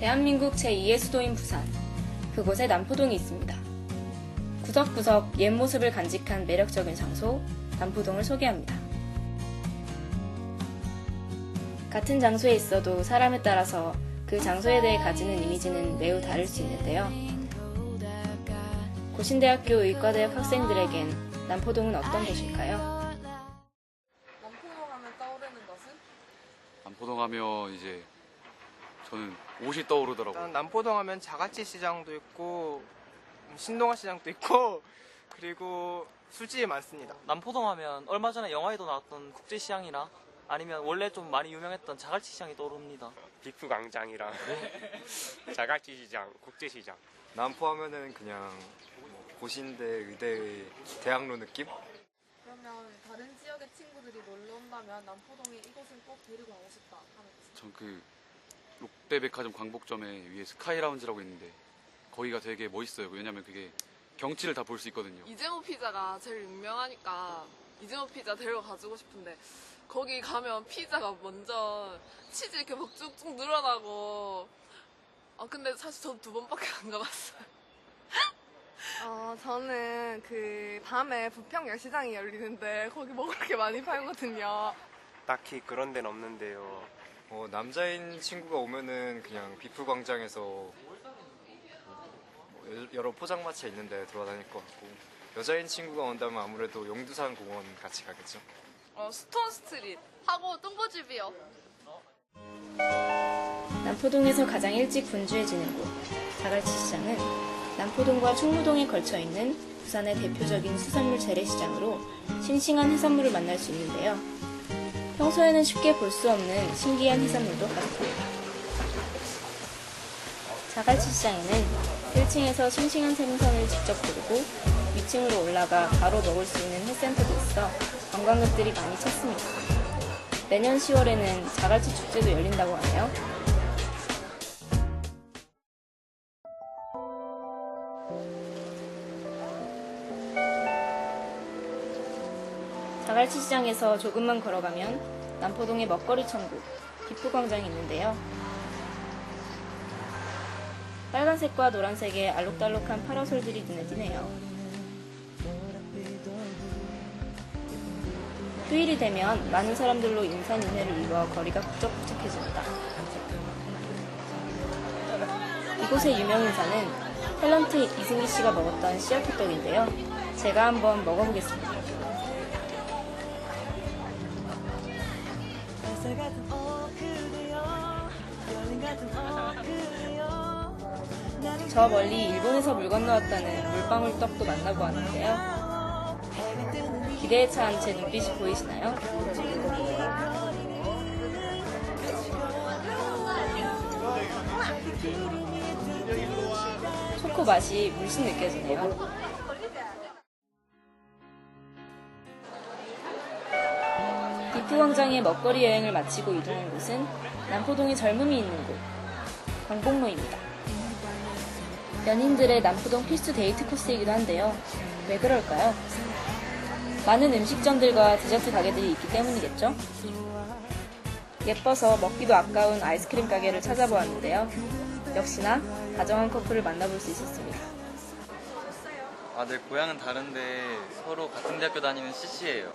대한민국 제2의 수도인 부산. 그곳에 남포동이 있습니다. 구석구석 옛 모습을 간직한 매력적인 장소, 남포동을 소개합니다. 같은 장소에 있어도 사람에 따라서 그 장소에 대해 가지는 이미지는 매우 다를 수 있는데요. 고신대학교 의과대학 학생들에겐 남포동은 어떤 곳일까요? 남포동 하면 떠오르는 것은? 남포동 하면 이제 저는 옷이 떠오르더라고요. 일단 남포동 하면 자가치 시장도 있고 음, 신동아 시장도 있고 그리고 술집이 많습니다. 남포동 하면 얼마 전에 영화에도 나왔던 국제시장이나 아니면 원래 좀 많이 유명했던 자갈치 시장이 떠오릅니다. 빅프 광장이랑 자갈치 시장, 국제시장. 남포 하면은 그냥 뭐 고신대 의대 대학로 느낌? 그러면 다른 지역의 친구들이 놀러 온다면 남포동에 이곳을 꼭 데리고 가고 싶다 하는? 전 그 롯데백화점 광복점에 위에 스카이라운지라고 있는데 거기가 되게 멋있어요. 왜냐면 그게 경치를 다 볼 수 있거든요. 이재모 피자가 제일 유명하니까 이재모 피자 데려가지고 싶은데 거기 가면 피자가 먼저 치즈 이렇게 막 쭉쭉 늘어나고 아 근데 사실 전두 번밖에 안 가봤어요. 어, 저는 그 밤에 부평역 시장이 열리는데 거기 먹을 게 많이 팔거든요. 딱히 그런 데는 없는데요. 어, 남자인 친구가 오면은 그냥 비프 광장에서 뭐 여- 여러 포장마차 있는데 돌아다닐 것 같고 여자인 친구가 온다면 아무래도 용두산 공원 같이 가겠죠. 어, 스톤 스트릿 하고 똥보집이요. 남포동에서 가장 일찍 분주해지는 곳, 자갈치 시장은 남포동과 충무동에 걸쳐 있는 부산의 대표적인 수산물 재래시장으로 싱싱한 해산물을 만날 수 있는데요. 평소에는 쉽게 볼 수 없는 신기한 해산물도 가득합니다. 자갈치 시장에는 1층에서 싱싱한 생선을 직접 고르고 위층으로 올라가 바로 먹을 수 있는 횟센터도 있어 관광객들이 많이 찾습니다. 내년 10월에는 자갈치 축제도 열린다고 하네요. 자갈치 시장에서 조금만 걸어가면 남포동의 먹거리 천국, 기프광장이 있는데요. 빨간색과 노란색의 알록달록한 파라솔들이 눈에 띄네요. 휴일이 되면 많은 사람들로 인산인해를 이루어 거리가 북적북적해집니다. 이곳의 유명 인사는 탤런트 이승기 씨가 먹었던 씨앗호떡인데요. 제가 한번 먹어보겠습니다. 저 멀리 일본에서 물 건너왔다는 물방울 떡도 만나고 하는데요. 기대에 찬 제 눈빛이 보이시나요? 초코 맛이 물씬 느껴지네요. 디프광장의 먹거리 여행을 마치고 이동한 곳은 남포동의 젊음이 있는 곳, 광복로입니다. 연인들의 남포동 필수 데이트 코스이기도 한데요. 왜 그럴까요? 많은 음식점들과 디저트 가게들이 있기 때문이겠죠? 예뻐서 먹기도 아까운 아이스크림 가게를 찾아보았는데요. 역시나 다정한 커플을 만나볼 수 있었습니다. 아, 네, 고향은 다른데 서로 같은 대학교 다니는 CC예요.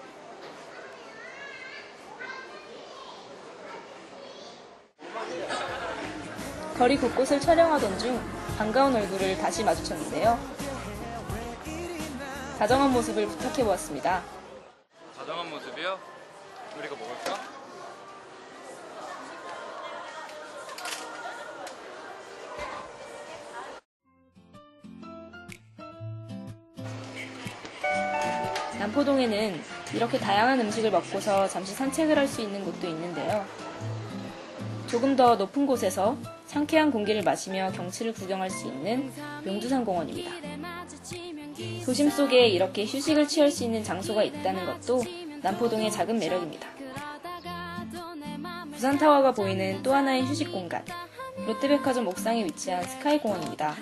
거리 곳곳을 촬영하던 중 반가운 얼굴을 다시 마주쳤는데요. 다정한 모습을 부탁해 보았습니다. 다정한 모습이요? 우리가 먹을까? 남포동에는 이렇게 다양한 음식을 먹고서 잠시 산책을 할 수 있는 곳도 있는데요. 조금 더 높은 곳에서 상쾌한 공기를 마시며 경치를 구경할 수 있는 용두산 공원입니다. 도심 속에 이렇게 휴식을 취할 수 있는 장소가 있다는 것도 남포동의 작은 매력입니다. 부산타워가 보이는 또 하나의 휴식 공간, 롯데백화점 옥상에 위치한 스카이공원입니다.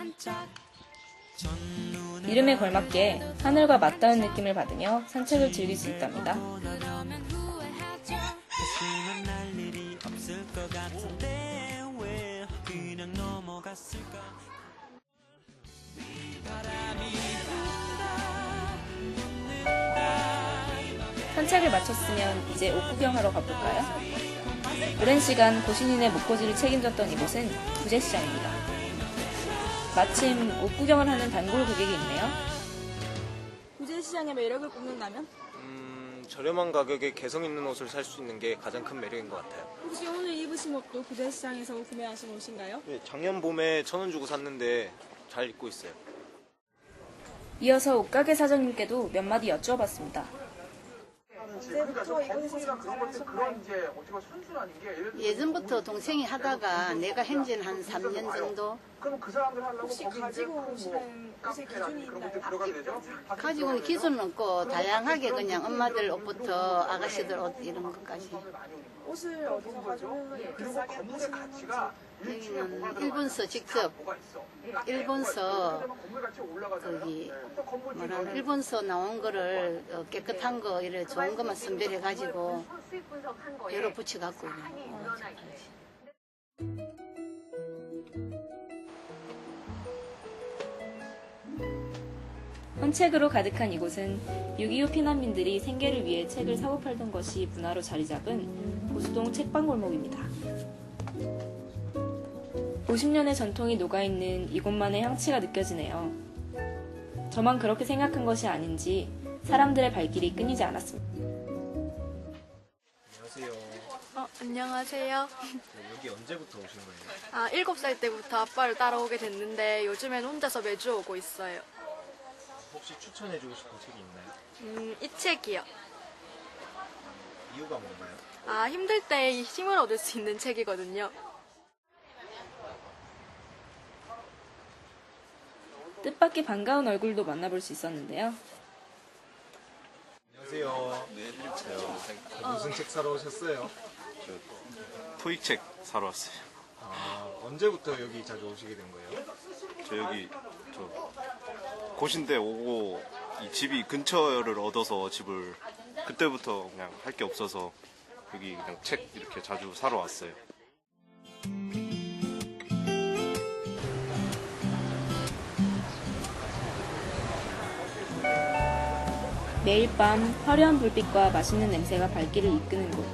이름에 걸맞게 하늘과 맞닿은 느낌을 받으며 산책을 즐길 수 있답니다. 않았을까 산책을 마쳤으면 이제 옷 구경하러 가볼까요? 오랜 시간 고신인의 목고지를 책임졌던 이곳은 부재시장입니다. 마침 옷 구경을 하는 단골 고객이 있네요. 부재시장의 매력을 꼽는다면? 음, 저렴한 가격에 개성 있는 옷을 살 수 있는 게 가장 큰 매력인 것 같아요. 혹시 오늘 입으신 옷도 부재시장에서 구매하신 옷인가요? 예, 작년 봄에 천 원 주고 샀는데 잘 입고 있어요. 이어서 옷가게 사장님께도 몇 마디 여쭈어봤습니다. 언제부터 이곳에서 장사하셨나요? 예전부터 동생이 하다가 내가 현진 한 3년 정도? 혹시 가지고 오시는 옷의 기준이 있나요? 가지고는 기술은 없고 다양하게 그냥 엄마들 옷부터 아가씨들 옷 이런 것까지. 옷을 어디서 가져오면 이렇게 싸게 파시는 건지 여기는 일본서 직접 일본서 거기 뭐라 일본서 나온 거를 어, 깨끗한 거 이래 좋은 것만 선별해 가지고 여러 붙여 갖고 헌책으로 가득한 이곳은 6.25 피난민들이 생계를 위해 책을 사고 팔던 것이 문화로 자리 잡은 보수동 책방골목입니다. 50년의 전통이 녹아있는 이곳만의 향취가 느껴지네요. 저만 그렇게 생각한 것이 아닌지 사람들의 발길이 끊이지 않았습니다. 안녕하세요. 어, 안녕하세요. 여기 언제부터 오신 거예요? 아, 7살 때부터 아빠를 따라오게 됐는데 요즘엔 혼자서 매주 오고 있어요. 혹시 추천해주고 싶은 책이 있나요? 음, 이 책이요. 이유가 뭔가요? 아, 힘들 때 힘을 얻을 수 있는 책이거든요. 뜻밖의 반가운 얼굴도 만나볼 수 있었는데요. 안녕하세요. 네, 저요. 무슨 책 사러 오셨어요? 토익 책 사러 왔어요. 아, 언제부터 여기 자주 오시게 된 거예요? 저 여기 저 고신대 오고 이 집이 근처를 얻어서 집을 그때부터 그냥 할 게 없어서 여기 그냥 책 이렇게 자주 사러 왔어요. 매일 밤 화려한 불빛과 맛있는 냄새가 발길을 이끄는 곳,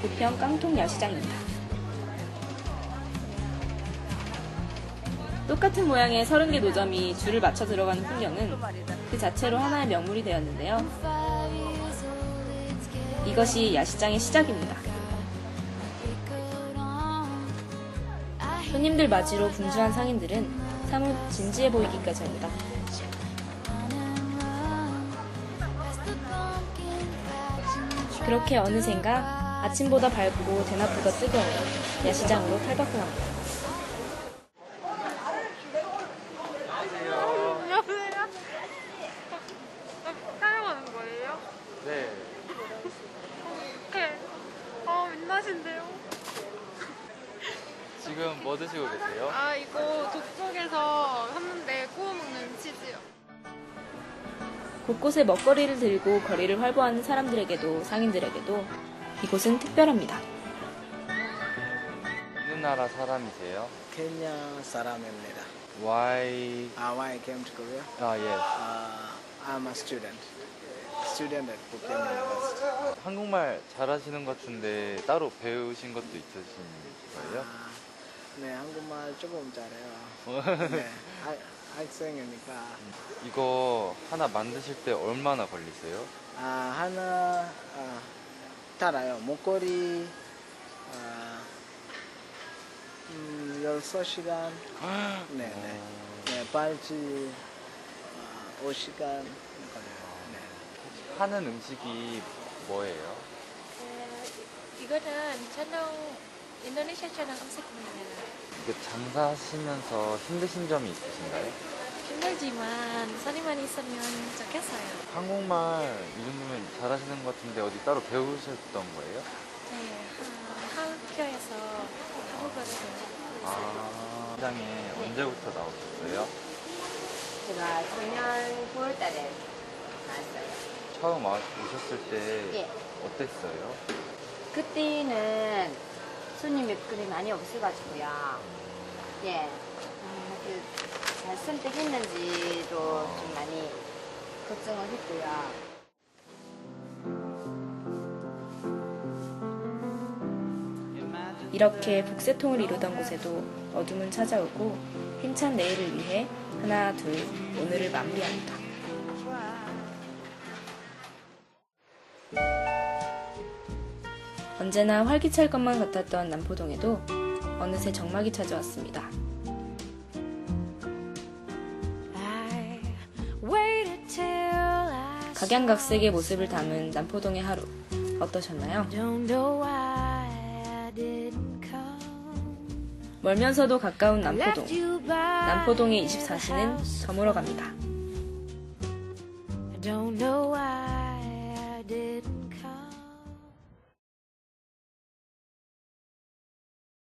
부평 깡통 야시장입니다. 똑같은 모양의 30개 노점이 줄을 맞춰 들어가는 풍경은 그 자체로 하나의 명물이 되었는데요. 이것이 야시장의 시작입니다. 손님들 맞이로 분주한 상인들은 사뭇 진지해 보이기까지 합니다. 그렇게 어느샌가 아침보다 밝고 대낮보다 뜨거운 야시장으로 탈바꿈 합니다. 곳곳에 먹거리를 들고 거리를 활보하는 사람들에게도 상인들에게도 이곳은 특별합니다. 어느 나라 사람이세요? 케냐 사람입니다. Why? Uh, why I came to Korea? 아, 예. Uh, I'm a student. Student at Bukit University. 한국말 잘하시는 것 같은데 따로 배우신 것도 있으신 거예요? 아, 네, 한국말 조금 잘해요. 네, 학, 학생이니까. 이거 하나 만드실 때 얼마나 걸리세요? 아, 하나, 아, 달아요. 목걸이, 아, 음, 16시간. 네, 네. 네, 발찌, 아, 5시간 걸려요. 네. 하는 음식이 뭐예요? 이거는 채널 인도네시아 채널 음식입니다. 이거 장사하시면서 힘드신 점이 있으신가요? 힘들지만 손님만 있으면 좋겠어요. 한국말 이 정도면 잘하시는 것 같은데 어디 따로 배우셨던 거예요? 네, 하- 학교에서 한국어를 배우고 아, 시장에 언제부터 나오셨어요? 제가 작년 9월달에 나왔어요. 처음 와- 오셨을 때 예. 어땠어요? 그때는 손님이 그리 많이 없어가지고요. 예. 음, 그, 잘 선택했는지도 좀 많이 걱정을 했고요. 이렇게 북새통을 이루던 곳에도 어둠은 찾아오고 힘찬 내일을 위해 하나 둘 오늘을 마무리합니다. 언제나 활기찰 것만 같았던 남포동에도 어느새 적막이 찾아왔습니다. 각양각색의 모습을 담은 남포동의 하루 어떠셨나요? 멀면서도 가까운 남포동 남포동의 24시는 저물어 갑니다.